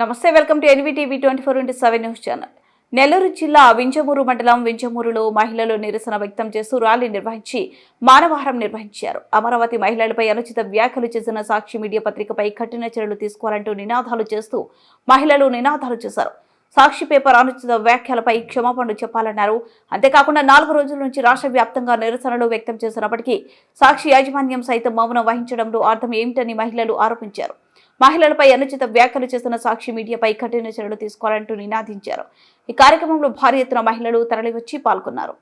నమస్తే welcome to NVTV twenty four into seven news channel. Nellore జిల్లా వింజమూరు మండలం వింజమూరులో మహిళలు నిరసన వ్యక్తం చేస్తూ ర్యాలీ నిర్వహించి మానవహారం నిర్వహించారు. అమరావతి మహిళలపై అనుచిత వ్యాఖ్యలు చేసిన సాక్షి మీడియా పత్రికపై కఠిన చర్యలు తీసుకోవాలంటూ నినాదాలు చేస్తూ మహిళలు నినాదాలు చేశారు. సాక్షి పేపర్ అనుచిత వ్యాఖ్యలపై క్షమాపణలు చెప్పాలన్నారు. అంతేకాకుండా నాలుగు రోజుల నుంచి రాష్ట్ర వ్యాప్తంగా నిరసనలు వ్యక్తం చేసినప్పటికీ సాక్షి యాజమాన్యం సైతం మౌనం వహించడంలో అర్థం ఏమిటని మహిళలు ఆరోపించారు. మహిళలపై అనుచిత వ్యాఖ్యలు చేసిన సాక్షి మీడియాపై కఠిన చర్యలు తీసుకోవాలంటూ నినాదించారు. ఈ కార్యక్రమంలో భారీ ఎత్తున మహిళలు తరలివచ్చి పాల్గొన్నారు.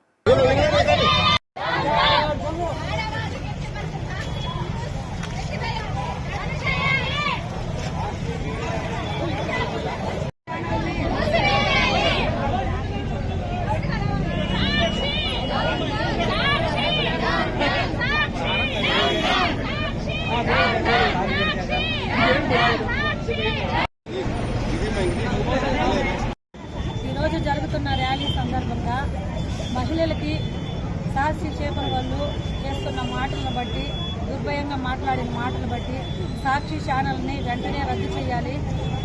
ఈరోజు జరుగుతున్న ర్యాలీ సందర్భంగా మహిళలకి సాక్షి చేపల వాళ్ళు చేస్తున్న మాటలను బట్టి దుర్భయంగా మాట్లాడిన మాటలు బట్టి సాక్షి ఛానల్ని వెంటనే రద్దు చేయాలి.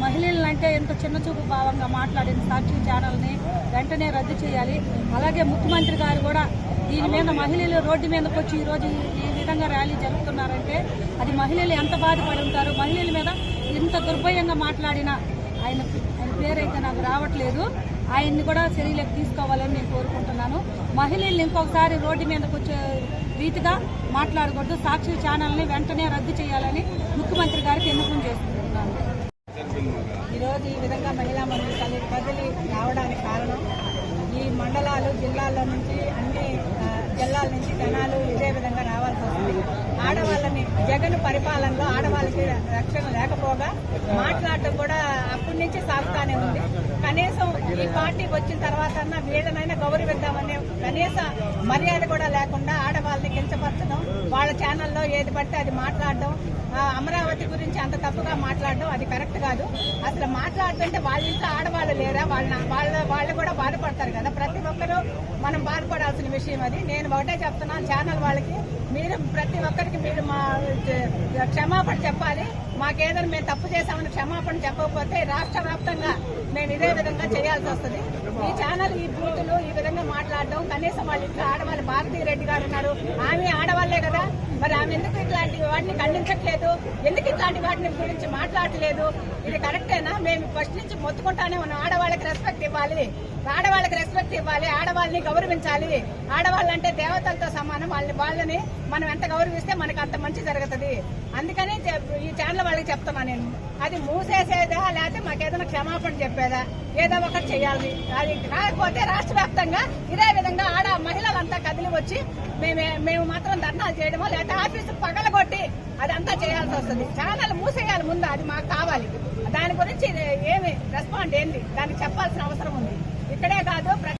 మహిళలంటే ఎంత చిన్నచూపు భావంగా మాట్లాడిన సాక్షి ఛానల్ని వెంటనే రద్దు చేయాలి. అలాగే ముఖ్యమంత్రి గారు కూడా దీని మీద మహిళలు రోడ్డు మీదకి వచ్చి ఈరోజు ఈ- ఈ విధంగా ర్యాలీ జరుపుతున్నారంటే అది మహిళలు ఎంత బాధపడి ఉంటారు? మహిళల మీద ఇంత దుర్భయంగా మాట్లాడిన ఆయన ఆయన పేరైతే నాకు రావట్లేదు. ఆయన్ని కూడా చర్యలకు తీసుకోవాలని నేను కోరుకుంటున్నాను. మహిళల్ని ఇంకొకసారి రోడ్డు మీదకి వచ్చే రీతిగా మాట్లాడకూడదు. సాక్షి ఛానల్ని వెంటనే రద్దు చేయాలని ముఖ్యమంత్రి గారికి ఎన్నుకం చేసుకుంటున్నాను ఈరోజు ఈ విధంగా మహిళా మండలి కలి కదిలి రావడానికి కారణం ఈ మండలాలు జిల్లాల నుంచి అన్ని జిల్లాల నుంచి జనాలు ఇదే విధంగా రావాల్సి వస్తుంది ఆడవాళ్ళని జగన్ పరిపాలనలో ఆడవాళ్ళకి రక్షణ లేకపోగా మాట్లాడటం కూడా అప్పటి నుంచి సాగుతానే ఉంది. కనీసం ఈ పార్టీ వచ్చిన తర్వాత వీళ్ళనైనా గౌరవిద్దామనే కనీస మర్యాద కూడా లేకుండా ఆడ వాళ్ళని కించపరచడం వాళ్ళ ఛానల్లో ఏది పడితే అది మాట్లాడడం. అమరావతి గురించి అంత తప్పుగా మాట్లాడడం అది కరెక్ట్ కాదు. అసలు మాట్లాడుతుంటే వాళ్ళ ఇంట్లో ఆడవాళ్ళు లేరా? వాళ్ళ వాళ్ళ వాళ్ళు కూడా బాధపడతారు కదా. ప్రతి ఒక్కరూ మనం బాధపడాల్సిన విషయం అది. నేను ఒకటే చెప్తున్నాను ఛానల్ వాళ్ళకి మీరు ప్రతి ఒక్కరికి మీరు మా క్షమాపణ చెప్పాలి. మాకేదైనా మేము తప్పు చేశామని క్షమాపణ చెప్పకపోతే రాష్ట్ర వ్యాప్తంగా మేము ఇదే విధంగా చేయాల్సి వస్తుంది. ఈ ఛానల్ ఈ బూతులు ఈ విధంగా మాట్లాడడం కనీసం వాళ్ళ ఇంట్లో ఆడవాళ్ళు భారతీ రెడ్డి గారు ఉన్నారు ఆమె ఆడవాళ్ళే కదా? మరి పెంచట్లేదు ఎందుకు ఇట్లాంటి వాటిని గురించి మాట్లాడలేదు ఇది కరెక్టేనా? మేము ఫస్ట్ నుంచి మొత్తుకుంటానే ఉన్నాం. ఆడవాళ్ళకి రెస్పెక్ట్ ఇవ్వాలి. ఆడవాళ్ళకి రెస్పెక్ట్ ఇవ్వాలి. ఆడవాళ్ళని గౌరవించాలి. ఆడవాళ్ళంటే దేవతలతో సమానం. వాళ్ళని వాళ్ళని మనం ఎంత గౌరవిస్తే మనకు అంత మంచి జరుగుతుంది. అందుకని ఈ ఛానల్ వాళ్ళకి చెప్తున్నా నేను. అది మూసేసేదా? లేకపోతే మాకేదైనా క్షమాపణ చెప్పేదా? ఏదో ఒకటి చేయాలి. అది కాకపోతే రాష్ట్ర వ్యాప్తంగా ఇదే విధంగా ఆడ మహిళలంతా కదిలి వచ్చి మేము మేము మాత్రం ధర్నాలు చేయడమో లేకపోతే ఆఫీసు పగలగొట్టి అదంతా చేయాల్సి వస్తుంది. ఛానల్ మూసేయాలి ముందు అది మాకు కావాలి. దాని గురించి ఏమి రెస్పాండ్ ఏంది? దానికి చెప్పాల్సిన అవసరం ఉంది. ఇక్కడే కాదు